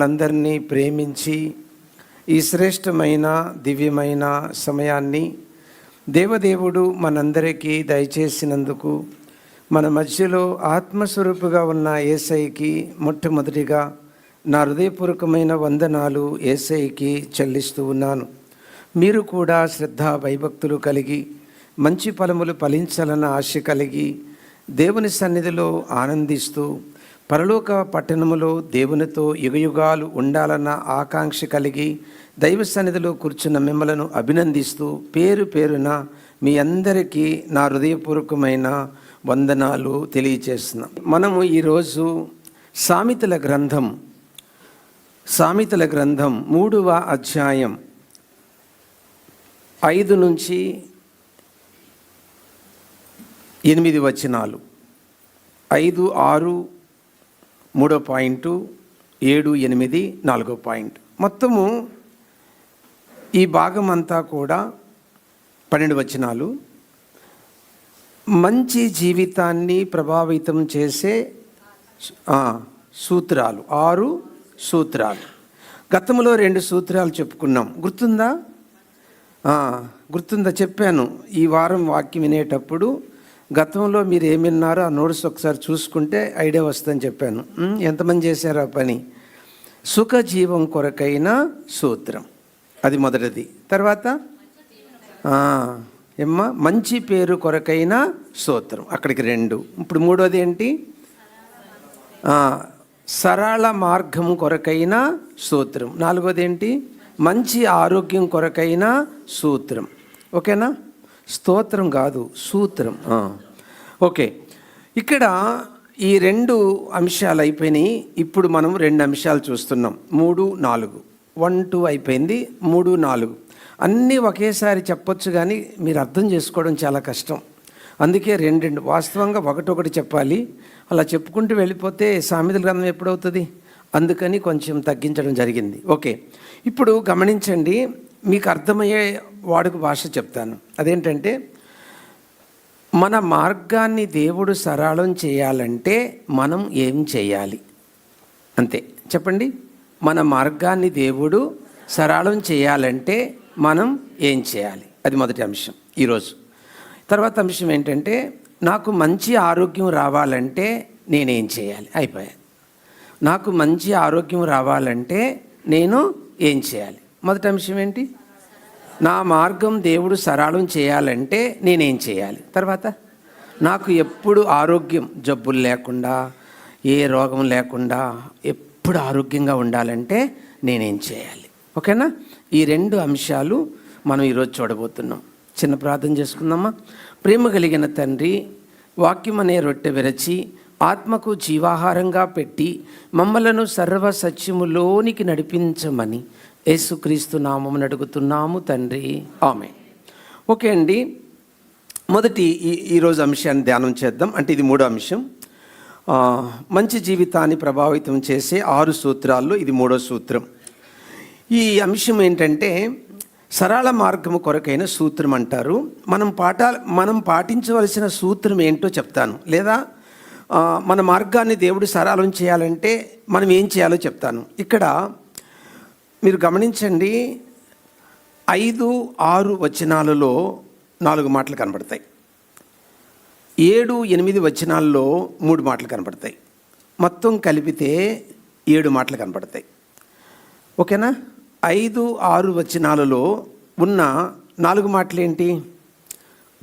దేవుడు మనలందరినీ ప్రేమించి ఈ శ్రేష్టమైన దివ్యమైన సమయాన్ని దేవదేవుడు మనందరికీ దయచేసినందుకు మన మధ్యలో ఆత్మస్వరూపుగా ఉన్న ఏసైకి మొట్టమొదటిగా నా హృదయపూర్వకమైన వందనాలు ఏసైకి చెల్లిస్తూ ఉన్నాను. మీరు కూడా శ్రద్ధ భయభక్తులు కలిగి మంచి ఫలములు ఫలించాలన్న ఆశ కలిగి దేవుని సన్నిధిలో ఆనందిస్తూ పరలోక పట్టణములో దేవునితో యుగయుగాలు ఉండాలన్న ఆకాంక్ష కలిగి దైవ సన్నిధిలో కూర్చున్న మిమ్మలను అభినందిస్తూ పేరు పేరున మీ అందరికీ నా హృదయపూర్వకమైన వందనాలు తెలియచేస్తున్నాం. మనము ఈరోజు సామెతల గ్రంథం సామెతల గ్రంథం మూడవ అధ్యాయం ఐదు నుంచి ఎనిమిది వచనాలు. ఐదు ఆరు మూడో పాయింట్ ఏడు ఎనిమిది నాలుగో పాయింట్. మొత్తము ఈ భాగం అంతా కూడా పన్నెండు వచనాలు. మంచి జీవితాన్ని ప్రభావితం చేసే సూత్రాలు. ఆరు సూత్రాలు. గతంలో రెండు సూత్రాలు చెప్పుకున్నాం. గుర్తుందా? గుర్తుందా? చెప్పాను. ఈ వారం వాక్యం వినేటప్పుడు గతంలో మీరు ఏమి విన్నారో ఆ నోట్స్ ఒకసారి చూసుకుంటే ఐడియా వస్తుందని చెప్పాను. ఎంతమంది చేశారు ఆ పని? సుఖజీవం కొరకైన సూత్రం. అది మొదటిది. తర్వాత? ఏమ్మా? మంచి పేరు కొరకైన సూత్రం. అక్కడికి రెండు. ఇప్పుడు మూడోది ఏంటి? సరళ మార్గం కొరకైన సూత్రం. నాలుగోది ఏంటి? మంచి ఆరోగ్యం కొరకైన సూత్రం. ఓకేనా? స్తోత్రం కాదు సూత్రం. ఓకే. ఇక్కడ ఈ రెండు అంశాలు అయిపోయినాయి. ఇప్పుడు మనం రెండు అంశాలు చూస్తున్నాం. మూడు నాలుగు. వన్ టూ అయిపోయింది. మూడు నాలుగు. అన్నీ ఒకేసారి చెప్పొచ్చు కానీ మీరు అర్థం చేసుకోవడం చాలా కష్టం. అందుకే రెండు రెండు. వాస్తవంగా ఒకటొకటి చెప్పాలి. అలా చెప్పుకుంటూ వెళ్ళిపోతే సామెతల గ్రంథం ఎప్పుడవుతుంది? అందుకని కొంచెం తగ్గించడం జరిగింది. ఓకే. ఇప్పుడు గమనించండి మీకు అర్థమయ్యే వాడుక భాష చెప్తాను. అదేంటంటే మన మార్గాన్ని దేవుడు సరళం చేయాలంటే మనం ఏం చేయాలి? అంతే. చెప్పండి? మన మార్గాన్ని దేవుడు సరళం చేయాలంటే మనం ఏం చేయాలి? అది మొదటి అంశం ఈరోజు. తర్వాత అంశం ఏంటంటే నాకు మంచి ఆరోగ్యం రావాలంటే నేనేం చేయాలి? అయిపోయాను నాకు మంచి ఆరోగ్యం రావాలంటే నేను ఏం చేయాలి? మొదటి అంశం ఏంటి? నా మార్గం దేవుడు సరళం చేయాలంటే నేనేం చేయాలి? తర్వాత నాకు ఎప్పుడు ఆరోగ్యం జబ్బులు లేకుండా ఏ రోగం లేకుండా ఎప్పుడు ఆరోగ్యంగా ఉండాలంటే నేనేం చేయాలి? ఓకేనా? ఈ రెండు అంశాలు మనం ఈరోజు చూడబోతున్నాం. చిన్న ప్రార్థన చేసుకుందామా? ప్రేమ కలిగిన తండ్రి వాక్యం అనే రొట్టె విరచి ఆత్మకు జీవాహారంగా పెట్టి మమ్మలను సర్వ సత్యములోనికి నడిపించమని యేసుక్రీస్తు నామం అడుగుతున్నాము తండ్రి. ఆమె ఓకే అండి. మొదటి ఈ ఈరోజు అంశాన్ని ధ్యానం చేద్దాం. అంటే ఇది మూడో అంశం. మంచి జీవితాన్ని ప్రభావితం చేసే ఆరు సూత్రాల్లో ఇది మూడో సూత్రం. ఈ అంశం ఏంటంటే సరళ మార్గము కొరకైన సూత్రం అంటారు. మనం పాఠా మనం పాటించవలసిన సూత్రం ఏంటో చెప్తాను. లేదా మన మార్గాన్ని దేవుడు సరళం చేయాలంటే మనం ఏం చేయాలో చెప్తాను. ఇక్కడ మీరు గమనించండి ఐదు ఆరు వచనాలలో నాలుగు మాటలు కనబడతాయి. ఏడు ఎనిమిది వచనాల్లో మూడు మాటలు కనబడతాయి. మొత్తం కలిపితే ఏడు మాటలు కనబడతాయి. ఓకేనా? ఐదు ఆరు వచనాలలో ఉన్న నాలుగు మాటలు ఏంటి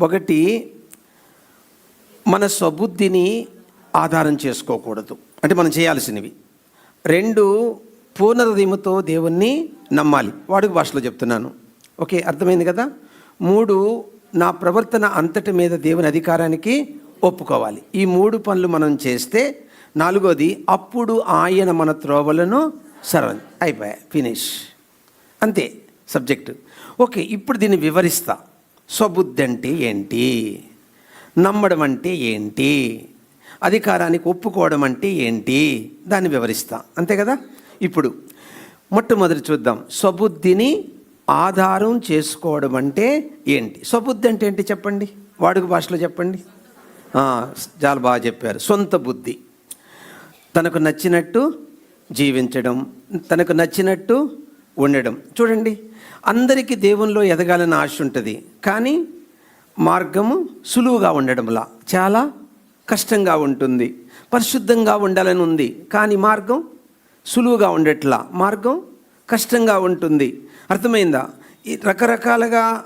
ఒకటి మన స్వబుద్ధిని ఆధారం చేసుకోకూడదు. అంటే మనం చేయాల్సినవి. రెండు పూర్ణహృదయముతో దేవుణ్ణి నమ్మాలి. వాడుక భాషలో చెప్తున్నాను. ఓకే అర్థమైంది కదా? మూడు నా ప్రవర్తన అంతటి మీద దేవుని అధికారానికి ఒప్పుకోవాలి. ఈ మూడు పనులు మనం చేస్తే నాలుగోది అప్పుడు ఆయన మన త్రోవలను సర్వం అయిపోయా ఫినిష్. అంతే సబ్జెక్టు. ఓకే ఇప్పుడు దీన్ని వివరిస్తా. స్వబుద్ధి అంటే ఏంటి? నమ్మడం అంటే ఏంటి? అధికారానికి ఒప్పుకోవడం అంటే ఏంటి? దాన్ని వివరిస్తా. అంతే కదా? ఇప్పుడు మొట్టమొదటి చూద్దాం. స్వబుద్ధిని ఆధారం చేసుకోవడం అంటే ఏంటి? స్వబుద్ధి అంటే ఏంటి చెప్పండి? వాడుక భాషలో చెప్పండి. చాలా బాగా చెప్పారు. సొంత బుద్ధి. తనకు నచ్చినట్టు జీవించడం తనకు నచ్చినట్టు ఉండడం. చూడండి అందరికీ దేవునిలో ఎదగాలని ఆశ ఉంటుంది. కానీ మార్గము సులువుగా ఉండడంలా చాలా కష్టంగా ఉంటుంది. పరిశుద్ధంగా ఉండాలని ఉంది. కానీ మార్గం సులువుగా ఉండట్లా. మార్గం కష్టంగా ఉంటుంది. అర్థమైందా? ఈ రకరకాలుగా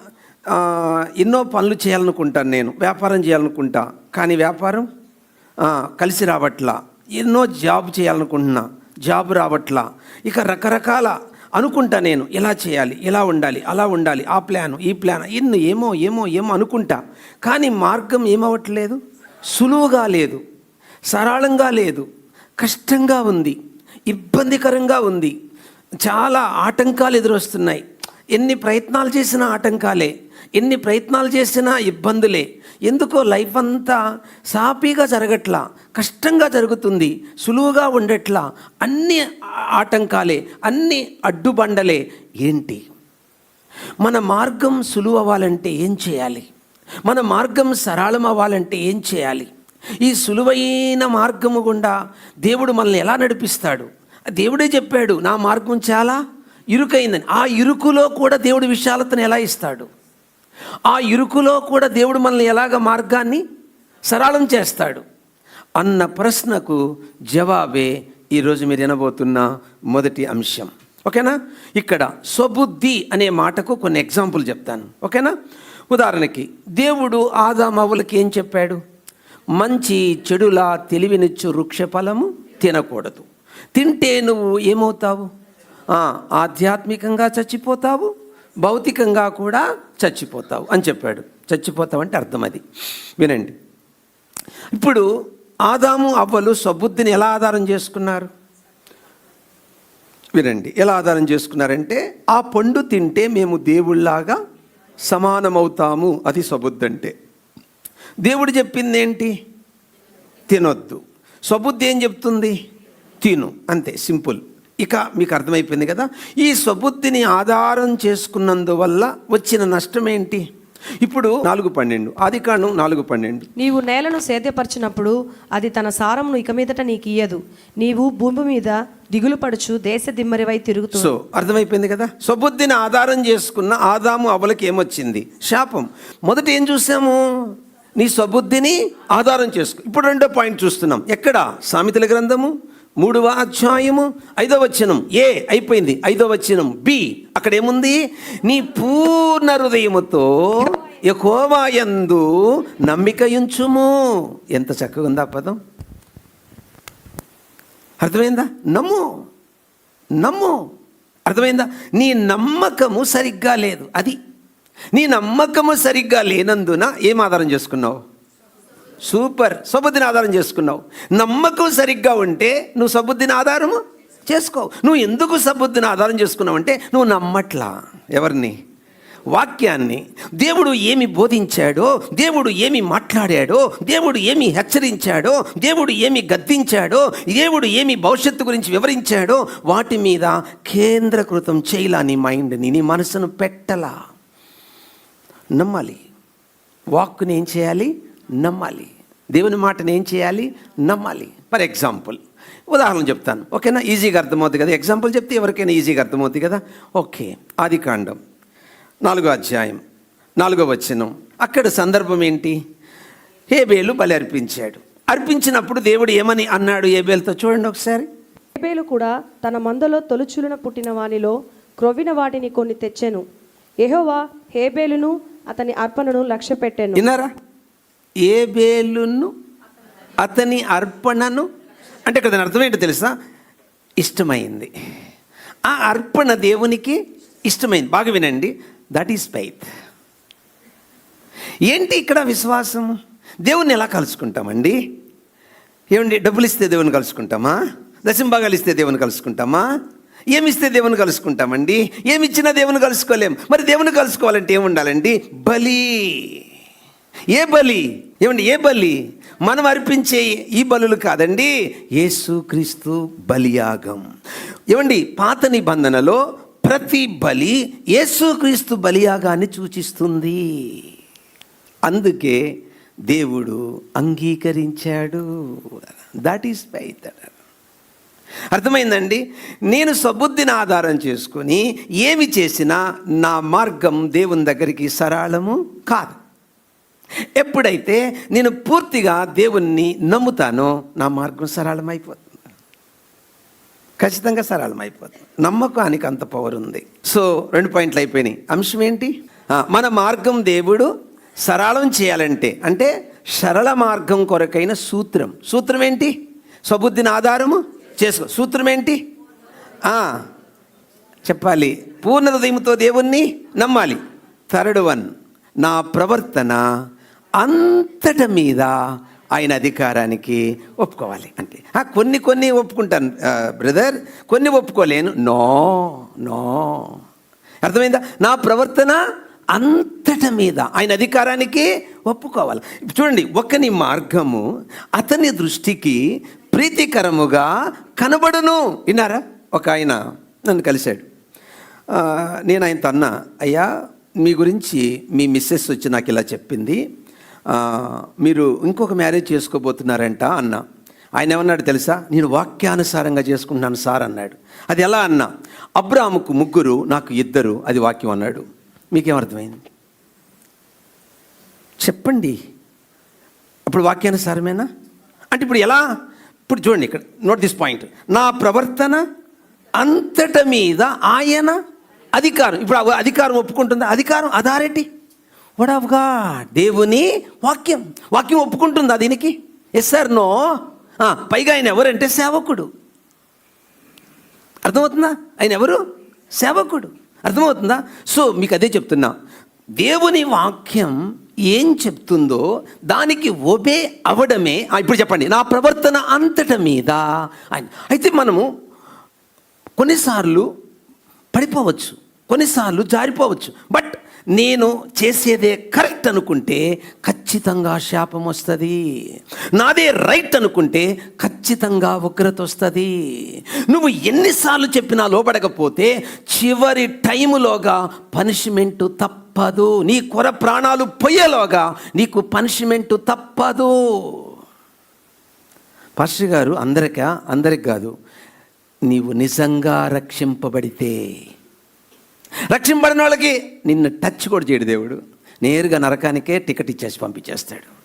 ఎన్నో పనులు చేయాలనుకుంటాను నేను. వ్యాపారం చేయాలనుకుంటా. కానీ వ్యాపారం కలిసి రావట్లా. ఎన్నో జాబ్ చేయాలనుకుంటున్నా. జాబ్ రావట్లా. ఇక రకరకాల అనుకుంటా నేను. ఎలా చేయాలి? ఎలా ఉండాలి? అలా ఉండాలి. ఆ ప్లాన్ ఈ ప్లాన్ ఎన్ని ఏమో ఏమో ఏమో అనుకుంటా. కానీ మార్గం ఏమవ్వట్లేదు? సులువుగా లేదు. సరళంగా లేదు. కష్టంగా ఉంది. ఇబ్బందికరంగా ఉంది. చాలా ఆటంకాలు ఎదురొస్తున్నాయి. ఎన్ని ప్రయత్నాలు చేసినా ఆటంకాలే. ఎన్ని ప్రయత్నాలు చేసినా ఇబ్బందులే. ఎందుకో లైఫ్ అంతా సాపీగా జరగట్లా కష్టంగా జరుగుతుంది సులువుగా ఉండట్లా అన్ని ఆటంకాలే అన్ని అడ్డుబండలే. ఏంటి? మన మార్గం సులువు అవ్వాలంటే ఏం చేయాలి? మన మార్గం సరళం అవ్వాలంటే ఏం చేయాలి? ఈ సులువైన మార్గము గుండా దేవుడు మనల్ని ఎలా నడిపిస్తాడు? దేవుడే చెప్పాడు నా మార్గం చాలా ఇరుకైందని. ఆ ఇరుకులో కూడా దేవుడు విశాలతను ఎలా ఇస్తాడు? ఆ ఇరుకులో కూడా దేవుడు మనల్ని ఎలాగ మార్గాన్ని సరళం చేస్తాడు? అన్న ప్రశ్నకు జవాబే ఈరోజు మీరు వినబోతున్న మొదటి అంశం. ఓకేనా? ఇక్కడ స్వబుద్ధి అనే మాటకు కొన్ని ఎగ్జాంపుల్ చెప్తాను. ఓకేనా? ఉదాహరణకి దేవుడు ఆదామవులకి ఏం చెప్పాడు? మంచి చెడులా తెలివినిచ్చు వృక్ష ఫలము తినకూడదు. తింటే నువ్వు ఏమవుతావు? ఆధ్యాత్మికంగా చచ్చిపోతావు భౌతికంగా కూడా చచ్చిపోతావు అని చెప్పాడు. చచ్చిపోతావు అంటే అర్థం అది. వినండి. ఇప్పుడు ఆదాము అవ్వలు సబుద్ధిని ఎలా ఆధారం చేసుకున్నారు? వినండి. ఎలా ఆధారం చేసుకున్నారంటే ఆ పండు తింటే మేము దేవుళ్ళలాగా సమానమవుతాము అది సబుద్ధి అంటే. దేవుడు చెప్పింది ఏంటి తినొద్దు. స్వబుద్ధి ఏం చెప్తుంది? తిను. అంతే సింపుల్. ఇక మీకు అర్థమైపోయింది కదా? ఈ స్వబుద్ధిని ఆధారం చేసుకున్నందువల్ల వచ్చిన నష్టం ఏంటి ఇప్పుడు నాలుగు పన్నెండు. ఆది కాండం నాలుగు పన్నెండు. నీవు నేలను సేద్యపరచినప్పుడు అది తన సారమును ఇక మీదట నీకు ఇయ్యదు. నీవు భూమి మీద దిగులు పడుచు దేశ దిమ్మరివై తిరుగుతూ సో అర్థమైపోయింది కదా? స్వబుద్ధిని ఆధారం చేసుకున్న ఆదాము అవలకి ఏమొచ్చింది? శాపం. మొదట ఏం చూసాము? నీ స్వబుద్ధిని ఆధారం చేసుకో. ఇప్పుడు రెండో పాయింట్ చూస్తున్నాం. ఎక్కడ? సామెతల గ్రంథము మూడవ అధ్యాయము ఐదవ వచనం. ఏ? అయిపోయింది. ఐదో వచనం. బి? అక్కడ ఏముంది నీ పూర్ణ హృదయముతో యకోవాయందు నమ్మిక ఉంచుము ఎంత చక్కగా ఉందా పదం. అర్థమైందా? నమ్ము. నమ్ము. అర్థమైందా? నీ నమ్మకము సరిగ్గా లేదు. అది నీ నమ్మకము సరిగ్గా లేనందున ఏం ఆధారం చేసుకున్నావు? సూపర్. సబుద్ధిని ఆధారం చేసుకున్నావు. నమ్మకం సరిగ్గా ఉంటే నువ్వు సబుద్ధిని ఆధారము చేసుకో. నువ్వు ఎందుకు సబుద్ధిని ఆధారం చేసుకున్నావు అంటే నువ్వు నమ్మట్లా ఎవరిని? వాక్యాన్ని. దేవుడు ఏమి బోధించాడో దేవుడు ఏమి మాట్లాడాడో దేవుడు ఏమి హెచ్చరించాడో దేవుడు ఏమి గద్దించాడో దేవుడు ఏమి భవిష్యత్తు గురించి వివరించాడో వాటి మీద కేంద్రీకృతం చేయలా నీ మైండ్ని? నీ మనసును పెట్టలా? నమ్మాలి. వాక్కుని ఏం చేయాలి? నమ్మాలి. దేవుని మాటని ఏం చేయాలి? నమ్మాలి. ఫర్ ఎగ్జాంపుల్ ఉదాహరణ చెప్తాను. ఓకేనా? ఈజీగా అర్థమవుతుంది కదా? ఎగ్జాంపుల్ చెప్తే ఎవరికైనా ఈజీగా అర్థమవుతుంది కదా? ఓకే ఆది కాండం. నాలుగో అధ్యాయం నాలుగో వచనం. అక్కడ సందర్భం ఏంటి? హేబేలు బలి అర్పించాడు. అర్పించినప్పుడు దేవుడు ఏమని అన్నాడు ఏబేలుతో చూడండి ఒకసారి. హేబేలు కూడా తన మందలో తొలుచులున పుట్టిన వానిలో క్రొవ్విన వాటిని కొన్ని తెచ్చెను. ఎహోవా హేబేలును అతని అర్పణను లక్ష్య పెట్టాను విన్నారా? ఏబేలును అతని అర్పణను అంటే ఇక్కడ దాని అర్థం ఏంటో తెలుసా? ఇష్టమైంది. ఆ అర్పణ దేవునికి ఇష్టమైంది. బాగా వినండి. దట్ ఈస్ ఫైత్ ఏంటి ఇక్కడ విశ్వాసం? దేవుణ్ణి ఎలా కలుసుకుంటామండి? ఏమండి? డబ్బులు ఇస్తే దేవుని కలుసుకుంటామా? దశంభాగాలు ఇస్తే దేవుని కలుసుకుంటామా? ఏమి ఇస్తే దేవుని కలుసుకుంటామండి? ఏమి ఇచ్చినా దేవుని కలుసుకోలేం. మరి దేవుని కలుసుకోవాలంటే ఏముండాలండి? బలి. ఏ బలి? ఏమండి ఏ బలి? మనం అర్పించే ఈ బలులు కాదండి యేసుక్రీస్తు బలియాగం. ఏమండి పాత నిబంధనలో ప్రతి బలి యేసుక్రీస్తు బలియాగాన్ని సూచిస్తుంది. అందుకే దేవుడు అంగీకరించాడు. దట్ ఈస్ ఫైత్ అర్థమైందండి? నేను సబుద్ధిని ఆధారం చేసుకొని ఏమి చేసినా నా మార్గం దేవుని దగ్గరికి సరళము కాదు. ఎప్పుడైతే నేను పూర్తిగా దేవుణ్ణి నమ్ముతానో నా మార్గం సరళమైపోతుంది. ఖచ్చితంగా సరళమైపోతుంది. నమ్మకానికి అంత పవర్ ఉంది. సో రెండు పాయింట్లు అయిపోయినాయి. అంశం ఏంటి? మన మార్గం దేవుడు సరళం చేయాలంటే అంటే సరళ మార్గం కొరకైన సూత్రం. సూత్రం ఏంటి? స్వబుద్ధిని ఆధారము చేసుకో. సూత్రం ఏంటి? చెప్పాలి. పూర్ణ హృదయంతో దేవుణ్ణి నమ్మాలి. థర్డ్ వన్ నా ప్రవర్తన అంతట మీద ఆయన అధికారానికి ఒప్పుకోవాలి. అంటే కొన్ని కొన్ని ఒప్పుకుంటాను బ్రదర్ కొన్ని ఒప్పుకోలేను. నో నో అర్థమైందా? నా ప్రవర్తన అంతట మీద ఆయన అధికారానికి ఒప్పుకోవాలి. చూడండి ఒకని మార్గము అతని దృష్టికి ప్రీతికరముగా కనబడును విన్నారా? ఒక ఆయన నన్ను కలిశాడు. నేను ఆయనతో అన్నా అయ్యా మీ గురించి మీ మిస్సెస్ వచ్చి నాకు ఇలా చెప్పింది. మీరు ఇంకొక మ్యారేజ్ చేసుకోబోతున్నారంట అన్నా. ఆయన ఏమన్నాడు తెలుసా? నేను వాక్యానుసారంగా చేసుకుంటున్నాను సార్ అన్నాడు. అది ఎలా అన్నా? అబ్రాముకు ముగ్గురు నాకు ఇద్దరు అది వాక్యం అన్నాడు. మీకేమర్థమైంది? చెప్పండి. అప్పుడు వాక్యానుసారమేనా? అంటే ఇప్పుడు ఎలా? ఇప్పుడు చూడండి ఇక్కడ నోట్ దిస్ పాయింట్ నా ప్రవర్తన అంతట మీద ఆయన అధికారం. ఇప్పుడు అధికారం ఒప్పుకుంటుందా? అధికారం అథారిటీ వడవుగా దేవుని వాక్యం. వాక్యం ఒప్పుకుంటుందా దీనికి? ఎస్ సార్ నో పైగా ఆయన ఎవరంటే? సేవకుడు. అర్థమవుతుందా? ఆయన ఎవరు? సేవకుడు. అర్థమవుతుందా? సో మీకు అదే చెప్తున్నా. దేవుని వాక్యం ఏం చెప్తుందో దానికి ఒబే అవడమే. ఇప్పుడు చెప్పండి. నా ప్రవర్తన అంతట మీద అయితే మనము కొన్నిసార్లు పడిపోవచ్చు. కొన్నిసార్లు జారిపోవచ్చు. బట్ నేను చేసేదే కరెక్ట్. అనుకుంటే ఖచ్చితంగా శాపం వస్తుంది. నాదే రైట్ అనుకుంటే ఖచ్చితంగా ఉగ్రత వస్తుంది. నువ్వు ఎన్నిసార్లు చెప్పినా లోబడకపోతే చివరి టైములోగా పనిష్మెంట్ తప్పదు. నీ కొర ప్రాణాలు పోయేలోగా నీకు పనిష్మెంట్ తప్పదు. పాస్టర్ గారు అందరికా? అందరికి కాదు. నీవు నిజంగా రక్షింపబడితే. రక్షింపడిన వాళ్ళకి నిన్ను టచ్ కూడా చేయడు దేవుడు. నేరుగా నరకానికే టికెట్ ఇచ్చేసి పంపించేస్తాడు.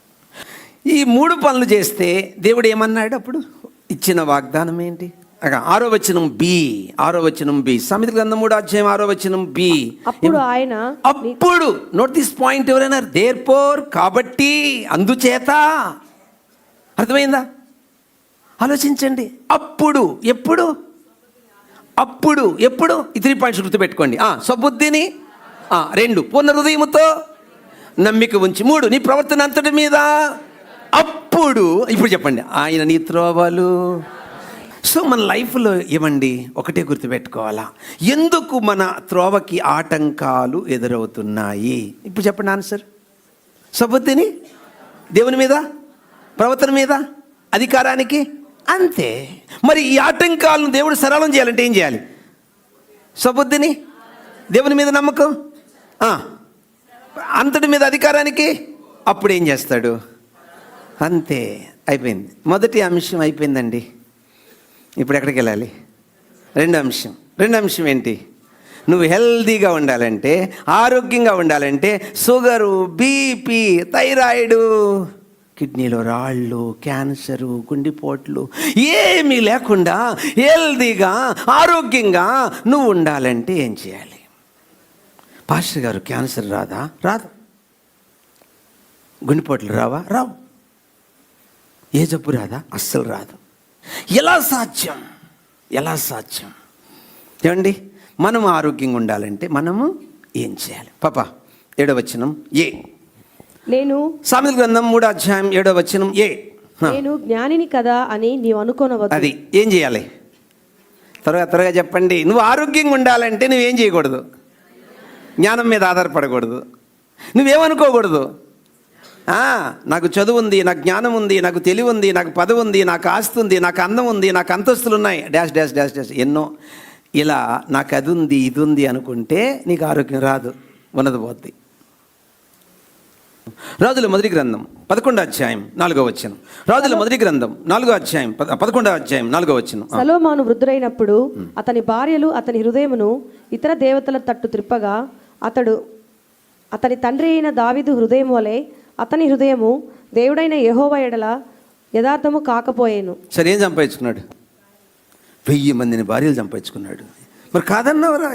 ఈ మూడు పనులు చేస్తే దేవుడు ఏమన్నాడు అప్పుడు? ఇచ్చిన వాగ్దానం ఏంటి? ఆరో వచనం బి ఆరో వచనం బి సమితి గ్రంథం మూడు అధ్యాయం ఆరో వచనం బి అప్పుడు ఆయన అప్పుడు నోట్ దిస్ పాయింట్ ఎవరైనా దేర్ పోర్ కాబట్టి అందుచేత అర్థమైందా? ఆలోచించండి. అప్పుడు ఎప్పుడు? అప్పుడు ఎప్పుడు? ఈ త్రీ పాయింట్స్ గుర్తుపెట్టుకోండి. ఆ, స్వబుద్ధిని రెండు పూర్ణ హృదయముతో నమ్మిక ఉంచి మూడు నీ ప్రవర్తన అంతటి మీద. అప్పుడు ఇప్పుడు చెప్పండి ఆయన నీ త్రోవలు. సో మన లైఫ్లో ఏమండి ఒకటే గుర్తుపెట్టుకోవాలా. ఎందుకు మన త్రోవకి ఆటంకాలు ఎదురవుతున్నాయి? ఇప్పుడు చెప్పండి ఆన్సర్. సబుద్ధిని దేవుని మీద ప్రవర్తన మీద అధికారానికి? అంతే. మరి ఈ ఆటంకాలను దేవుడు సరళం చేయాలంటే ఏం చేయాలి? సబుద్ధిని దేవుని మీద నమ్మకం? అంతటి మీద అధికారానికి? అప్పుడు ఏం చేస్తాడు? అంతే అయిపోయింది. మొదటి అంశం అయిపోయిందండి. ఇప్పుడు ఎక్కడికి వెళ్ళాలి? రెండో అంశం. రెండో అంశం ఏంటి? నువ్వు హెల్దీగా ఉండాలంటే ఆరోగ్యంగా ఉండాలంటే షుగరు బీపీ థైరాయిడు కిడ్నీలో రాళ్ళు క్యాన్సరు గుండెపోట్లు ఏమీ లేకుండా హెల్దీగా ఆరోగ్యంగా నువ్వు ఉండాలంటే ఏం చేయాలి? పాస్టర్ గారు క్యాన్సర్ రాదా? రాదు. గుండెపోట్లు రావా? రావు. ఏ జబ్బు రాదా? అస్సలు రాదు. ఎలా సాధ్యం? ఎలా సాధ్యం? ఏమండి? మనం ఆరోగ్యంగా ఉండాలంటే మనము ఏం చేయాలి? పాప ఏడో వచనం ఏ? నేను సామెత గ్రంథం మూడో అధ్యాయం ఏడో వచనం ఏ నేను జ్ఞానిని కదా అని నీవు అనుకోనవద్దు. అది ఏం చేయాలి? త్వరగా త్వరగా చెప్పండి. నువ్వు ఆరోగ్యంగా ఉండాలంటే నువ్వేం చేయకూడదు? జ్ఞానం మీద ఆధారపడకూడదు. నువ్వేమనుకోకూడదు? నాకు చదువు ఉంది నాకు జ్ఞానం ఉంది నాకు తెలివి ఉంది నాకు పదవి ఉంది నాకు ఆస్తి ఉంది నాకు అందం ఉంది నాకు అంతస్తులు ఉన్నాయి డాష్ డాష్ డాష్ డాష్ ఎన్నో. ఇలా నాకు అది ఉంది ఇది ఉంది అనుకుంటే నీకు ఆరోగ్యం రాదు. ఉన్నది పోద్ది. రాజుల మొదటి గ్రంథం పదకొండో అధ్యాయం నాలుగో వచనం. రాజుల మొదటి గ్రంథం నాలుగో అధ్యాయం పద- పదకొండో అధ్యాయం నాలుగో వచనం. ఆ. సలోమాను వృద్ధుడైనప్పుడు అతని భార్యలు అతని హృదయమును ఇతర దేవతల తట్టు త్రిప్పగా అతడు అతని తండ్రి అయిన దావిదు హృదయం వలె అతని హృదయము దేవుడైన యహోవ ఎడల యథార్థము కాకపోయేను. సరే ఏం సంపాదించుకున్నాడు? వెయ్యి మందిని భార్యలు సంపాదించుకున్నాడు. మరి కాదన్నవరా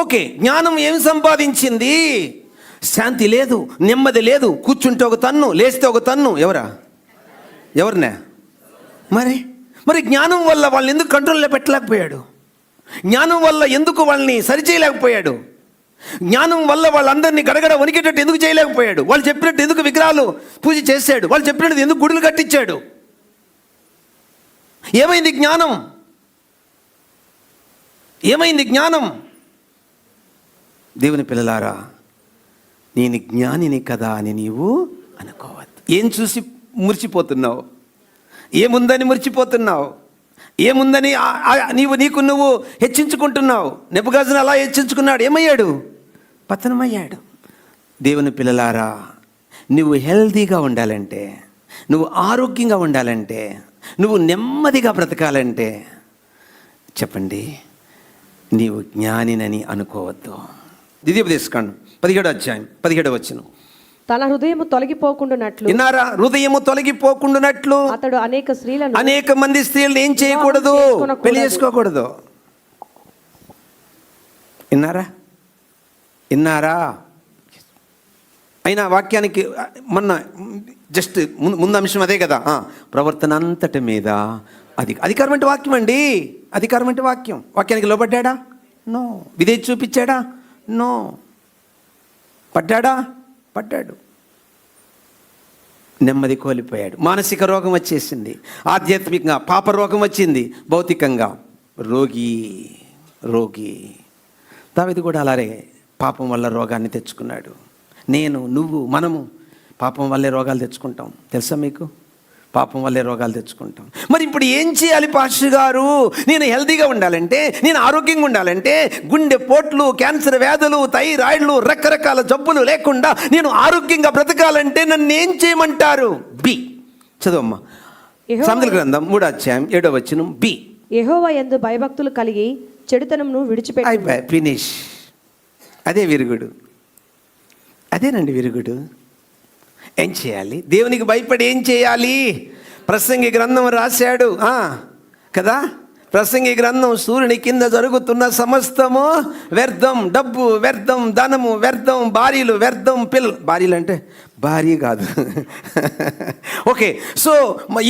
ఓకే జ్ఞానం ఏం సంపాదించింది? శాంతి లేదు నెమ్మది లేదు కూర్చుంటే ఒక తన్ను లేస్తే ఒక తన్ను. ఎవరా? ఎవరినే? మరి మరి జ్ఞానం వల్ల వాళ్ళని ఎందుకు కంట్రోల్లో పెట్టలేకపోయాడు? జ్ఞానం వల్ల ఎందుకు వాళ్ళని సరిచేయలేకపోయాడు? జ్ఞానం వల్ల వాళ్ళందరినీ గడగడ వణికేటట్టు ఎందుకు చేయలేకపోయాడు? వాళ్ళు చెప్పినట్టు ఎందుకు విగ్రహాలు పూజ చేశాడు? వాళ్ళు చెప్పినట్టు ఎందుకు గుడులు కట్టించాడు? ఏమైంది జ్ఞానం? ఏమైంది జ్ఞానం? దేవుని పిల్లలారా నేను జ్ఞానిని కదా అని నీవు అనుకోవద్దు. ఏం చూసి మురిచిపోతున్నావు? ఏముందని మురిచిపోతున్నావు? ఏముందని నీవు నీకు నువ్వు హెచ్చించుకుంటున్నావు. నెబుగాజును అలా హెచ్చించుకున్నాడు. ఏమయ్యాడు? పతనమయ్యాడు. దేవుని పిల్లలారా నువ్వు హెల్తీగా ఉండాలంటే నువ్వు ఆరోగ్యంగా ఉండాలంటే నువ్వు నెమ్మదిగా బ్రతకాలంటే చెప్పండి నీవు జ్ఞానినని అనుకోవద్దు. ద్వితీయోపదేశకాండం పదిహేడు అధ్యాయం పదిహేడు వచ్చిన తన హృదయము తొలగిపోకుండానట్లు. విన్నారా? హృదయము తొలగిపోకుండానట్లు. అతడు అనేక స్త్రీలను అనేక మంది స్త్రీలను ఏం చేయకూడదు. పెళ్ళి చేసుకోకూడదు. విన్నారా? విన్నారా? అయినా వాక్యానికి మొన్న జస్ట్ ముందు ముందు అంశం అదే కదా. ప్రవర్తన అంతటి మీద అది అధికారం అంటే వాక్యం అండి. అధికారం అంటే వాక్యం. వాక్యానికి లోపడ్డాడా నో. విధేయ చూపించాడా? నో. పడ్డాడా? పడ్డాడు. నెమ్మది కోల్పోయాడు. మానసిక రోగం వచ్చేసింది. ఆధ్యాత్మికంగా పాప రోగం వచ్చింది. భౌతికంగా రోగి రోగి. దావిది కూడా అలాగే పాపం వల్ల రోగాన్ని తెచ్చుకున్నాడు. నేను నువ్వు మనము పాపం వల్లే రోగాలు తెచ్చుకుంటాం. తెలుసా మీకు? పాపం వల్లే రోగాలు తెచ్చుకుంటాం. మరి ఇప్పుడు ఏం చేయాలి పాస్టర్ గారు? నేను హెల్తీగా ఉండాలంటే నేను ఆరోగ్యంగా ఉండాలంటే గుండె పోట్లు క్యాన్సర్ వ్యాధులు థైరాయిడ్లు రకరకాల జబ్బులు లేకుండా నేను ఆరోగ్యంగా బ్రతకాలంటే నన్ను ఏం చేయమంటారు? బి. చదవమ్మా. సామెతల గ్రంథం మూడో అధ్యాయం ఏడో వచ్చిన బి. యెహోవా యందు భయభక్తులు కలిగి చెడుతనంను విడిచిపెట్టి. ఫినిష్. అదే విరుగుడు. అదేనండి విరుగుడు. ఏం చేయాలి? దేవునికి భయపడి ఏం చేయాలి? ప్రసంగి గ్రంథం రాశాడు. కదా? ప్రసంగి గ్రంథం సూర్యుని కింద జరుగుతున్న సమస్తము వ్యర్థం డబ్బు వ్యర్థం ధనము వ్యర్థం భార్యలు వ్యర్థం పిల్ల భార్యలు అంటే భార్య కాదు. ఓకే సో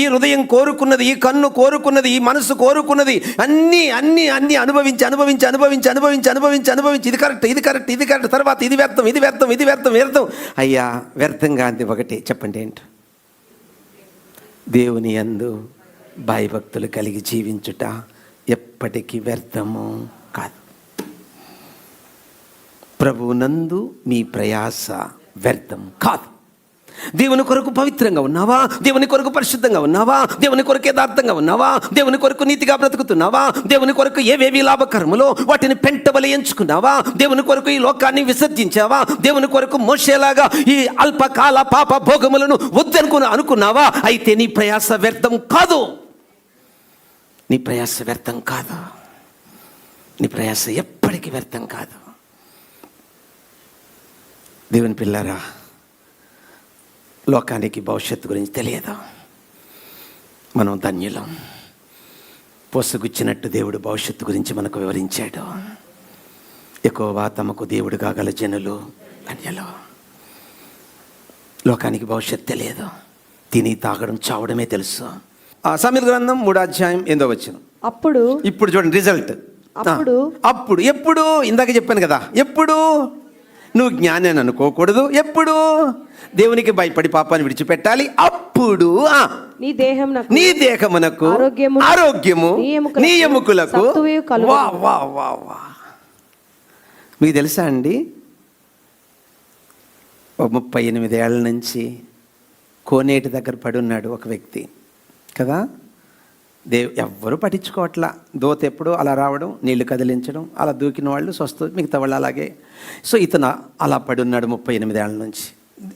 ఈ హృదయం కోరుకున్నది ఈ కన్ను కోరుకున్నది ఈ మనసు కోరుకున్నది అన్నీ అన్నీ అన్నీ అనుభవించి అనుభవించి అనుభవించి అనుభవించి అనుభవించి అనుభవించి. ఇది కరెక్ట్ ఇది కరెక్ట్ ఇది కరెక్ట్. తర్వాత ఇది వ్యర్థం ఇది వ్యర్థం ఇది వ్యర్థం వ్యర్థం. అయ్యా వ్యర్థంగా అంది ఒకటి. చెప్పండి ఏంటి? దేవుని యందు భయభక్తులు కలిగి జీవించుట. ఎప్పటికీ వ్యర్థము కాదు. ప్రభునందు మీ ప్రయాస వ్యర్థం కాదు. దేవుని కొరకు పవిత్రంగా ఉన్నావా? దేవుని కొరకు పరిశుద్ధంగా ఉన్నావా? దేవుని కొరకు యథార్థంగా ఉన్నావా? దేవుని కొరకు నీతిగా బ్రతుకుతున్నావా? దేవుని కొరకు ఏవేవి లాభకరములో వాటిని పెంటబలి ఎంచుకున్నావా? దేవుని కొరకు ఈ లోకాన్ని విసర్జించావా? దేవుని కొరకు మోసేలాగా ఈ అల్పకాల పాప భోగములను వద్దనుకుని అనుకున్నావా? అయితే నీ ప్రయాస వ్యర్థం కాదు. నీ ప్రయాస వ్యర్థం కాదు. నీ ప్రయాస ఎప్పటికీ వ్యర్థం కాదు. దేవుని పిల్లారా లోకానికి భవిష్యత్తు గురించి తెలియదు. మనం ధన్యులం. పొసగుచ్చినట్టు దేవుడు భవిష్యత్తు గురించి మనకు వివరించాడు. ఎక్కువగా తమకు దేవుడు కాగల జనులు ధన్యులు. లోకానికి భవిష్యత్తు తెలియదు. తిని తాగడం చావడమే తెలుసు. సమీర గ్రంథం మూడో అధ్యాయం ఏందో వచ్చిన అప్పుడు ఇప్పుడు చూడండి రిజల్ట్ అప్పుడు? అప్పుడు ఎప్పుడు? ఇందాక చెప్పాను కదా. ఎప్పుడు? నువ్వు జ్ఞాని అని అనుకోకూడదు. ఎప్పుడు? దేవునికి భయపడి పాపాన్ని విడిచిపెట్టాలి. అప్పుడు నీ దేహం నీ దేహమునకు ఆరోగ్యము, నీ ఎముకలకు. వా వా వా వా. మీకు తెలుసా అండి? ఒక ముప్పై ఎనిమిది ఏళ్ళ నుంచి కోనేటి దగ్గర పడి ఉన్నాడు ఒక వ్యక్తి. కదా దేవ్ ఎవ్వరూ పట్టించుకోవట్లా. దోత ఎప్పుడు అలా రావడం నీళ్ళు కదిలించడం అలా దూకిన వాళ్ళు స్వస్థ మిగతా వాళ్ళు అలాగే. సో ఇతను అలా పడి ఉన్నాడు ముప్పై ఎనిమిది ఏళ్ళ నుంచి.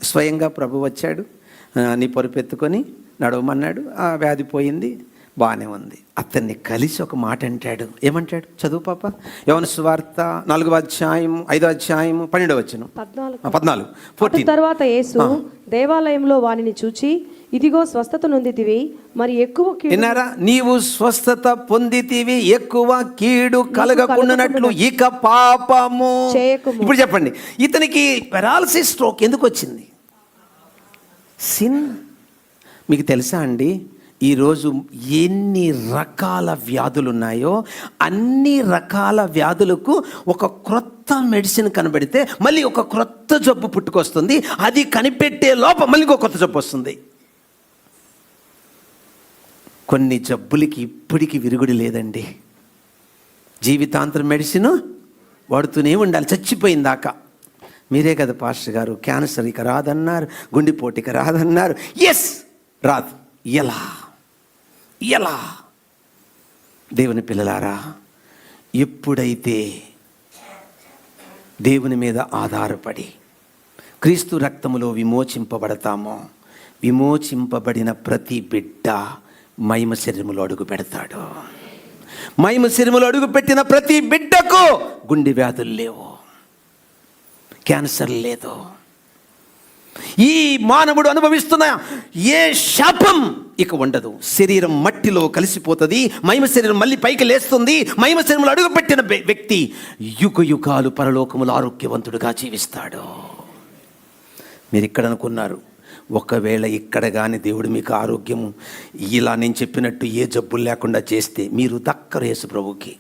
స్వయంగా ప్రభు వచ్చాడు నీ పొరుపెత్తుకొని నడవమన్నాడు ఆ వ్యాధి పోయింది బాగానే ఉంది. అతన్ని కలిసి ఒక మాట అంటాడు. ఏమంటాడు? చదువు పాప? యవన సువార్త నాలుగవ అధ్యాయం ఐదో అధ్యాయం పన్నెండవ వచ్చను పద్నాలుగు. పద్నాలుగు. తర్వాత యేసు దేవాలయంలో వానిని చూచి ఇదిగో స్వస్థత నొందితివి మరి ఎక్కువ విన్నారా? నీవు స్వస్థత పొందితివి ఎక్కువ కీడు కలగకుండానట్లు ఇక పాపము. ఇప్పుడు చెప్పండి ఇతనికి పెరాలసిస్ స్ట్రోక్ ఎందుకు వచ్చింది? సిన్? మీకు తెలుసా అండి ఈరోజు ఎన్ని రకాల వ్యాధులు ఉన్నాయో అన్ని రకాల వ్యాధులకు ఒక క్రొత్త మెడిసిన్ కనబడితే మళ్ళీ ఒక క్రొత్త జబ్బు పుట్టుకొస్తుంది అది కనిపెట్టే లోపం మళ్ళీ ఇంకో కొత్త జబ్బు వస్తుంది. కొన్ని జబ్బులకి ఇప్పటికీ విరుగుడు లేదండి. జీవితాంతరం మెడిసిన్ వాడుతూనే ఉండాలి. చచ్చిపోయిందాకా మీరే కదా పాస్టర్ గారు. క్యాన్సర్ ఇక రాదన్నారు. గుండెపోటు ఇక రాదన్నారు. ఎస్ రాదు. ఎలా? ఎలా? దేవుని పిల్లలారా ఎప్పుడైతే దేవుని మీద ఆధారపడి క్రీస్తు రక్తములో విమోచింపబడతామో విమోచింపబడిన ప్రతి బిడ్డ మహిమ శరీరములో అడుగు పెడతాడు. మహిమ శరీరములో అడుగు పెట్టిన ప్రతి బిడ్డకు గుండె వ్యాధులు లేవు. క్యాన్సర్ లేదు. ఈ మానవుడు అనుభవిస్తున్న ఏ శాపం ఇక ఉండదు. శరీరం మట్టిలో కలిసిపోతుంది. మహిమ శరీరం మళ్ళీ పైకి లేస్తుంది. మహిమ శరీరంలో అడుగుపెట్టిన వ్యక్తి యుగ యుగాలు పరలోకములు ఆరోగ్యవంతుడుగా జీవిస్తాడు. మీరు ఇక్కడ అనుకున్నారు. ఒకవేళ ఇక్కడ కానీ దేవుడు మీకు ఆరోగ్యము ఇలా నేను చెప్పినట్టు ఏ జబ్బులు లేకుండా చేస్తే మీరు దక్కరు యేసు ప్రభుకి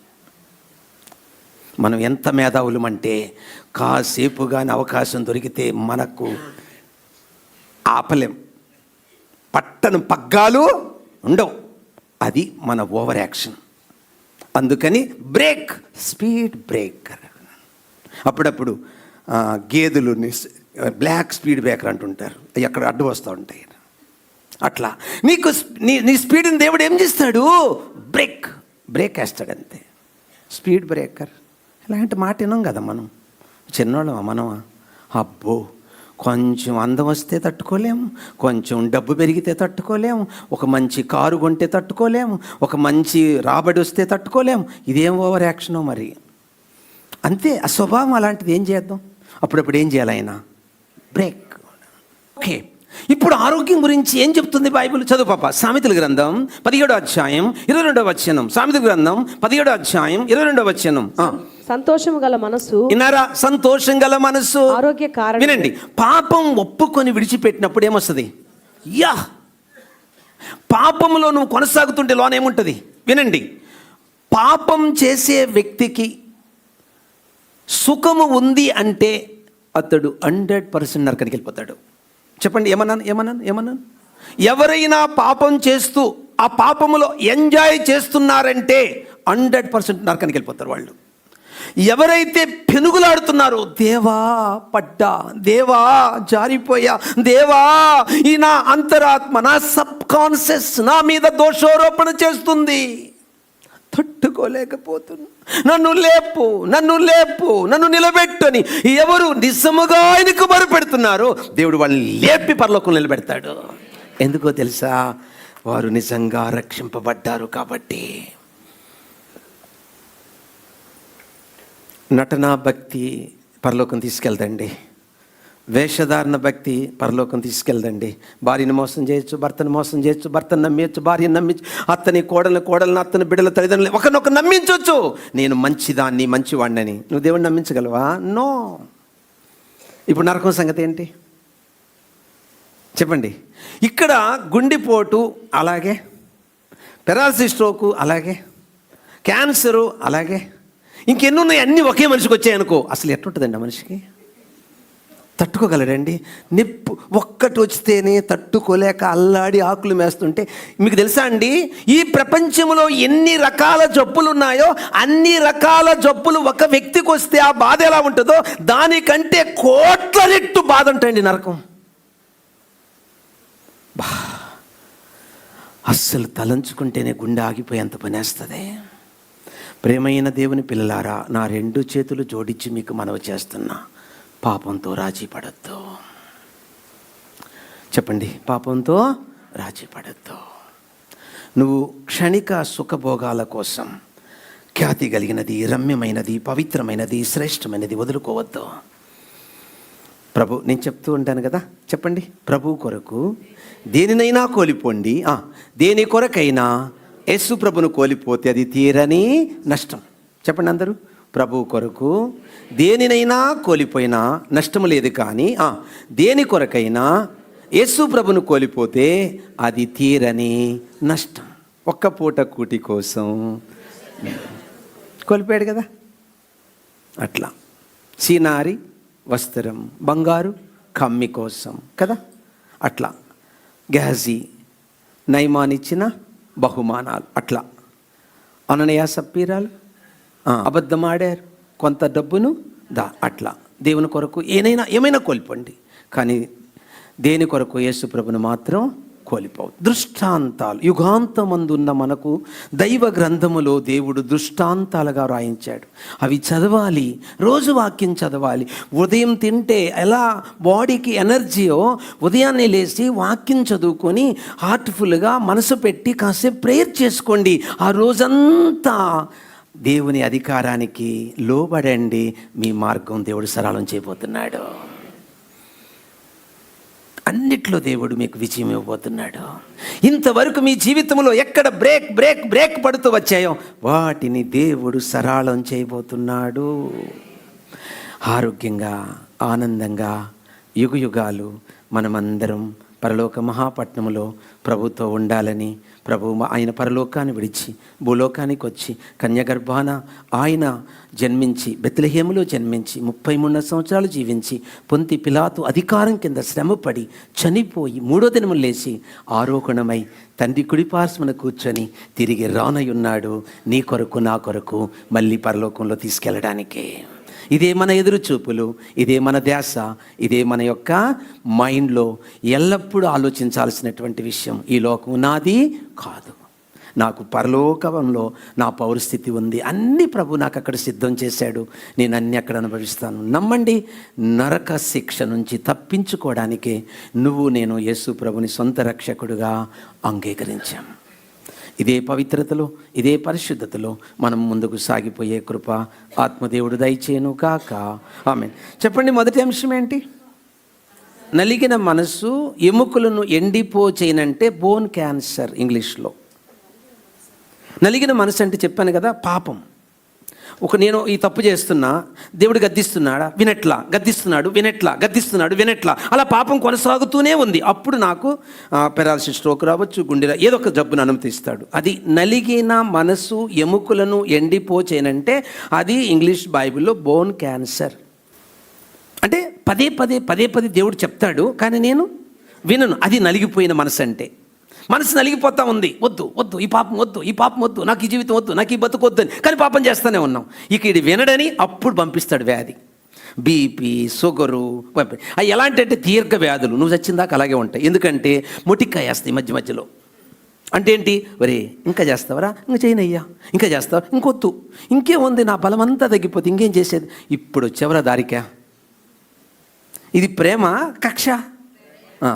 మనం ఎంత మేధావులమంటే కాసేపు కానీ అవకాశం దొరికితే మనకు ఆపలేం. పట్టను పగ్గాలు ఉండవు. అది మన ఓవర్ యాక్షన్. అందుకని బ్రేక్ స్పీడ్ బ్రేక్ అప్పుడప్పుడు గేదెలు బ్లాక్ స్పీడ్ బ్రేకర్ అంటుంటారు. అవి అక్కడ అడ్డు వస్తూ ఉంటాయి. అట్లా. నీకు నీ నీ స్పీడ్ని దేవుడు ఏం చేస్తాడు? బ్రేక్. బ్రేక్ వేస్తాడు అంతే స్పీడ్ బ్రేకర్. ఇలాంటి మాట వినాం కదా మనం. చిన్నోళ్ళమా మనమా? అబ్బో! కొంచెం అందం వస్తే తట్టుకోలేము. కొంచెం డబ్బు పెరిగితే తట్టుకోలేము. ఒక మంచి కారు కొంటే తట్టుకోలేము. ఒక మంచి రాబడి వస్తే తట్టుకోలేము. ఇదేం ఓవర్ యాక్షనో మరి? అంతే. ఆ స్వభావం అలాంటిది ఏం చేద్దాం? అప్పుడప్పుడు ఏం చేయాలి ఆయన? బ్రేక్. ఓకే. ఇప్పుడు ఆరోగ్యం గురించి ఏం చెప్తుంది బైబిల్? చదువు పాప. సామెతల గ్రంథం పదిహేడో అధ్యాయం ఇరవై రెండో వచనం. సామెతల గ్రంథం పదిహేడో అధ్యాయం ఇరవై రెండో వచనం. ఆ. సంతోషము గల మనస్సు విన్నారా? సంతోషం గల మనసు. ఆరోగ్య కారణం. వినండి. పాపం ఒప్పుకొని విడిచిపెట్టినప్పుడు ఏమొస్తుంది? యా! పాపంలో నువ్వు కొనసాగుతుంటే లోన ఏముంటుంది? వినండి. పాపం చేసే వ్యక్తికి సుఖము ఉంది అంటే అతడు హండ్రెడ్ పర్సెంట్ నరకనికి వెళ్ళిపోతాడు. చెప్పండి ఏమన్నాను ఏమన్నాను ఏమన్నాను? ఎవరైనా పాపం చేస్తూ ఆ పాపములో ఎంజాయ్ చేస్తున్నారంటే హండ్రెడ్ పర్సెంట్ నరకానికి వెళ్ళిపోతారు వాళ్ళు. ఎవరైతే పెనుగులాడుతున్నారో దేవా పడ్డా దేవా జారిపోయా దేవా ఈ నా అంతరాత్మ నా సబ్ కాన్షియస్ నా మీద దోషారోపణ చేస్తుంది. తట్టుకోలేకపోతున్నా. నన్ను లేపు నన్ను లేపు నన్ను నిలబెట్టని ఎవరు నిజముగా ఆయనకు మొరపెడుతున్నారో దేవుడు వాళ్ళని లేపి పరలోకం నిలబెడతాడు. ఎందుకో తెలుసా? వారు నిజంగా రక్షింపబడ్డారు కాబట్టి. నటనా భక్తి పరలోకం తీసుకెళ్తండి. వేషధారణ భక్తి పరలోకం తీసుకెళ్దండి. భార్యను మోసం చేయొచ్చు భర్తను మోసం చేయొచ్చు భర్తను నమ్మేయచ్చు భార్యను నమ్మించు. అత్తని కోడలను కోడలను అత్తని బిడ్డల తల్లిదండ్రులు ఒకరినొకరు నమ్మించవచ్చు నేను మంచిదాన్ని మంచివాడినని నువ్వు దేవుడిని నమ్మించగలవా? నో. ఇప్పుడు నరకం సంగతి ఏంటి? చెప్పండి. ఇక్కడ గుండెపోటు అలాగే పెరాలసిస్ స్ట్రోకు అలాగే క్యాన్సరు అలాగే ఇంకెన్నున్నాయి? అన్నీ ఒకే మనిషికి వచ్చాయనుకో. అసలు ఎట్టుంటుందండి ఆ మనిషికి? తట్టుకోగలడండి. నిప్పు ఒక్కటి వచ్చితేనే తట్టుకోలేక అల్లాడి ఆకులు మేస్తుంటే మీకు తెలుసా అండి? ఈ ప్రపంచంలో ఎన్ని రకాల జబ్బులు ఉన్నాయో అన్ని రకాల జబ్బులు ఒక వ్యక్తికి వస్తే ఆ బాధ ఎలా ఉంటుందో దానికంటే కోట్ల రెట్టు బాధ ఉంటాయండి నరకం. బా అస్సలు తలంచుకుంటేనే గుండె ఆగిపోయేంత పనేస్తుంది. ప్రేమైన దేవుని పిల్లలారా నా రెండు చేతులు జోడించి మీకు మనవి చేస్తున్నా. పాపంతో రాజీ పడద్దు. చెప్పండి పాపంతో రాజీ పడద్దు. నువ్వు క్షణిక సుఖభోగాల కోసం ఖ్యాతి కలిగినది రమ్యమైనది పవిత్రమైనది శ్రేష్టమైనది వదులుకోవద్దు. ప్రభు నేను చెప్తూ ఉంటాను కదా? చెప్పండి ప్రభు కొరకు దేనినైనా కోల్పోండి. దేని కొరకైనా యేసు ప్రభును కోల్పోతే అది తీరని నష్టం. చెప్పండి అందరూ. ప్రభు కొరకు దేనినైనా కోల్పోయినా నష్టం లేదు కానీ దేని కొరకైనా యేసు ప్రభును కోల్పోతే అది తీరని నష్టం. ఒక్క పూట కూటి కోసం. కోల్పోయాడు కదా. అట్లా. సీనారి వస్త్రం బంగారు కమ్మి కోసం కదా. అట్లా. గ్యాజీ నయమానిచ్చిన బహుమానాలు. అట్లా. అననయా సప్పీరాలు అబద్ధం ఆడారు కొంత డబ్బును దా అట్లా. దేవుని కొరకు ఏనైనా ఏమైనా కోల్పోండి. కానీ దేని కొరకు యేసు మాత్రం కోల్పోవు దృష్టాంతాలు యుగాంతమందున్న మనకు దైవ గ్రంథములో దేవుడు దృష్టాంతాలుగా రాయించాడు. అవి చదవాలి రోజు వాక్యం చదవాలి. ఉదయం తింటే ఎలా బాడీకి ఎనర్జీయో ఉదయాన్నే లేచి వాక్యం చదువుకొని హార్ట్ఫుల్గా మనసు పెట్టి కాసేపు ప్రేయర్ చేసుకోండి. ఆ రోజంతా దేవుని అధికారానికి లోబడండి మీ మార్గం దేవుడు సరళం చేయబోతున్నాడు. అన్నిట్లో దేవుడు మీకు విజయం ఇవ్వబోతున్నాడు. ఇంతవరకు మీ జీవితంలో ఎక్కడ బ్రేక్ బ్రేక్ బ్రేక్ పడుతూ వచ్చాయో వాటిని దేవుడు సరళం చేయబోతున్నాడు. ఆరోగ్యంగా ఆనందంగా యుగయుగాలు మనమందరం పరలోక మహాపట్నములో ప్రభుతో ఉండాలని ప్రభు ఆయన పరలోకాన్ని విడిచి భూలోకానికి వచ్చి కన్యగర్భాన ఆయన జన్మించి బెత్లహేములో జన్మించి ముప్పై మూడు సంవత్సరాలు జీవించి పొంతి పిలాతు అధికారం కింద శ్రమపడి చనిపోయి మూడో దినము లేచి ఆరోహణమై తండ్రి కుడిపార్శ్వన కూర్చొని తిరిగి రానయ్యున్నాడు నీ కొరకు నా కొరకు మళ్ళీ పరలోకంలో తీసుకెళ్ళడానికే. ఇదే మన ఎదురు చూపులు ఇదే మన ధ్యాస ఇదే మన యొక్క మైండ్లో ఎల్లప్పుడూ ఆలోచించాల్సినటువంటి విషయం ఈ లోకం నాది కాదు. నాకు పరలోకంలో నా పౌరస్థితి ఉంది. అన్ని ప్రభు నాకు అక్కడ సిద్ధం చేశాడు. నేను అన్ని అక్కడ అనుభవిస్తాను. నమ్మండి నరక శిక్ష నుంచి తప్పించుకోవడానికే నువ్వు నేను యేసు ప్రభుని సొంత రక్షకుడుగా అంగీకరించాను ఇదే పవిత్రతలో ఇదే పరిశుద్ధతలో మనం ముందుకు సాగిపోయే కృప ఆత్మదేవుడు దయచేయను కాక ఆమె చెప్పండి మొదటి అంశం ఏంటి? నలిగిన మనసు ఎముకలను ఎండిపోచేయనంటే బోన్ క్యాన్సర్ ఇంగ్లీష్లో. నలిగిన మనసు అంటే చెప్పాను కదా పాపం. ఒక నేను ఈ తప్పు చేస్తున్నా దేవుడు గద్దిస్తున్నాడా? వినట్లా. గద్దిస్తున్నాడు వినట్లా. గద్దిస్తున్నాడు వినట్లా. అలా పాపం కొనసాగుతూనే ఉంది. అప్పుడు నాకు పెరాలసిస్ స్ట్రోక్ రావచ్చు గుండె ఏదో ఒక జబ్బును అనుమతిస్తాడు అది నలిగిన మనసు ఎముకలను ఎండిపోచేనంటే అది ఇంగ్లీష్ బైబిల్లో బోన్ క్యాన్సర్. అంటే పదే పదే పదే పదే దేవుడు చెప్తాడు కానీ నేను వినను. అది నలిగిపోయిన మనసు అంటే మనసు నలిగిపోతా ఉంది. వద్దు వద్దు ఈ పాపం వద్దు ఈ పాపం వద్దు నాకు ఈ జీవితం వద్దు నాకు ఈ బతుకు వద్దు అని. కానీ పాపం చేస్తూనే ఉన్నాం. ఇక ఇది వినడని అప్పుడు పంపిస్తాడు వ్యాధి. బీపీ షుగరు పంపి అవి ఎలాంటి అంటే దీర్ఘ వ్యాధులు. నువ్వు చచ్చిందాక అలాగే ఉంటాయి. ఎందుకంటే మొటిక్కాయ వేస్తాయి మధ్య మధ్యలో. అంటే ఏంటి? ఒరే ఇంకా చేస్తావరా? ఇంకా చేయనయ్యా. ఇంకా చేస్తావా? ఇంకొద్దు. ఇంకేముంది? నా బలం అంతా తగ్గిపోతే ఇంకేం చేసేది? ఇప్పుడు చివర దారికా? ఇది ప్రేమ కక్ష.